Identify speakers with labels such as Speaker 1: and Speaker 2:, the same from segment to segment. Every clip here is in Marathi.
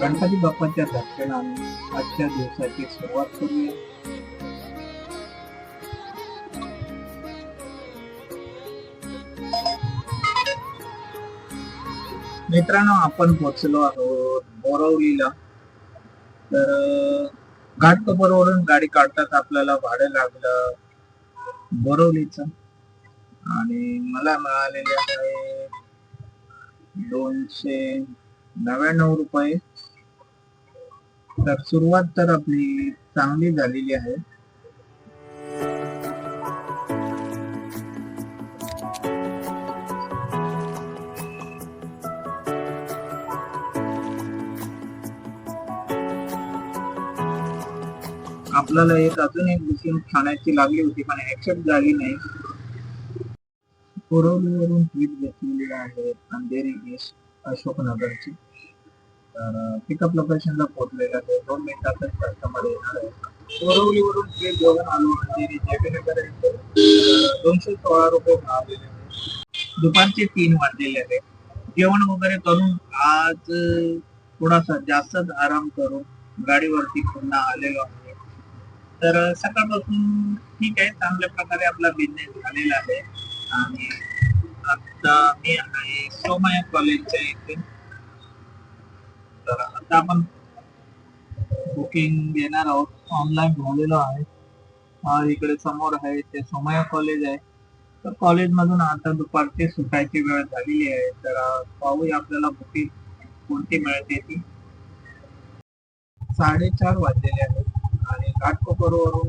Speaker 1: गणपती बाप्पाच्या दर्शनाने आजच्या दिवसाची सुरुवात करूया. मित्रांनो आपण पोहोचलो आहोत बोरवलीला तर घाटकोपरवरून गाडी काढतात आपल्याला भाडं लागलं बोरवलीच आणि मला मिळालेले आहे दोनशे नव्याण्णव रुपये. तर सुरुवात तर आपली चांगली झालेली आहे. आपल्याला एक अजून एक बुकिंग ठाण्याची लागली होती पण ऍक्सेप्ट झाली नाही. पुरवलीवरून ट्रीप घेतलेली आहे अंधेरी ईस्ट अशोकनगरची. तर पिकअप लोकेशनला पोहोचलेलं आहे. दोन मिनिटातच कस्टमर येणार आहे. कोरवलीवरून ट्रेन जेवण आलो अंधेरी जेबीनगर दोनशे सोळा रुपये भाव आहे. दुपारचे तीन वाजलेले आहे. जेवण वगैरे करून आज थोडासा जास्तच आराम करून गाडीवरती पुन्हा आलेलो आहे. तर सकाळपासून ठीक आहे. चांगल्या प्रकारे आपला बिझनेस झालेला आहे. आणि आता मी आहे सोमया कॉलेजच्या इथे. तर आता आपण बुकिंग घेणार आहोत. ऑनलाईन झालेलो आहे. हा इकडे समोर आहे ते सोमया कॉलेज आहे. तर कॉलेज मधून आता दुपारची सुटायची वेळ झालेली आहे. तर पाहू पाहूया आपल्याला बुकिंग कोणती मिळते ती. साडेचार वाजलेले आहेत. आणि घाटकोपरवरून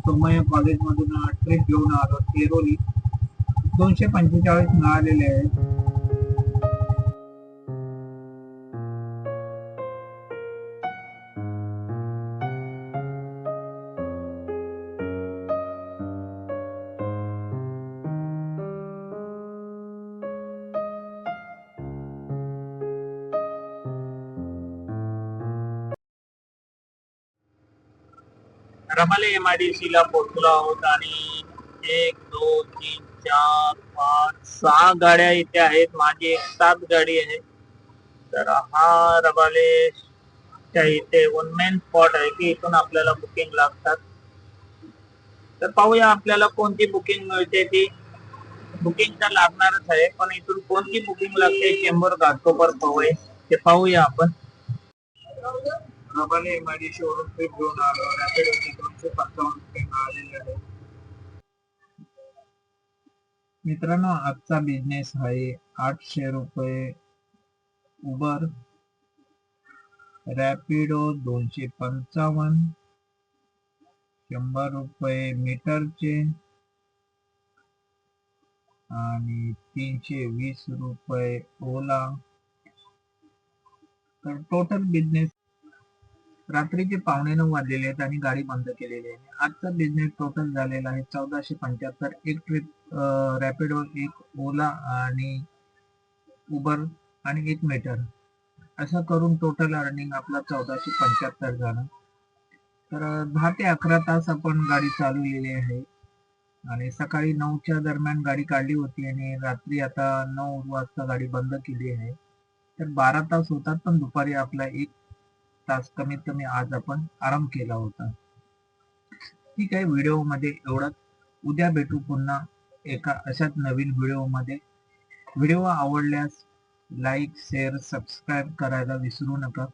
Speaker 1: सोमया कॉलेज मधून ट्रिप घेऊन आलो तेरोली दोनशे पंचेचाळीस मिळालेले आहेत. रमाले डी ला पोहोचलो आहोत आणि एक दोन तीन चार पाच सहा गाड्या इथे आहेत. माझी एक सात गाडी आहे. तर हा रबालेशच्या इथे वन मेन स्पॉट आहे की इथून आपल्याला बुकिंग लागतात. तर पाहूया आपल्याला कोणती बुकिंग मिळते ती. बुकिंग तर लागणारच आहे पण इथून कोणती बुकिंग लागते चेंबर घाटकोपर पवई ते पाहूया आपण. रबाले माझी शोरूम ट्रिप घेऊन आलो. रॅपिड होती. दोनशे पंचावन्न रुपये मिळालेले आहे मित्रांनो आजचा बिझनेस आहे. आठशे रुपये उबर रॅपिडो दोनशे पंचावन्न. शंभर रुपये मीटरचे आणि तीनशे वीस रुपये ओला तर टोटल बिझनेस रात्रीचे पावणे नऊ वाजलेले आहेत आणि गाडी बंद केलेली आहे. आजचा बिझनेस टोटल झालेला आहे चौदाशे पंच्याहत्तर. एक ट्रिप रॅपिडो एक ओला आणि उबर आणि एक मीटर असं करून टोटल अर्निंग आपला चौदाशे पंच्याहत्तर झालं. तर दहा ते अकरा तास आपण गाडी चालवलेली आहे. आणि सकाळी नऊच्या दरम्यान गाडी काढली होती आणि रात्री आता नऊ वाजता गाडी बंद केली आहे. तर बारा तास होतात पण दुपारी आपला एक तास कमीत कमी आज आपण आराम केला होता. ठीक आहे व्हिडिओमध्ये एवढंच. उद्या भेटू पुन्हा एका अशाच नवीन व्हिडिओमध्ये व्हिडिओ आवडल्यास लाईक शेअर सबस्क्राईब करायला विसरू नका.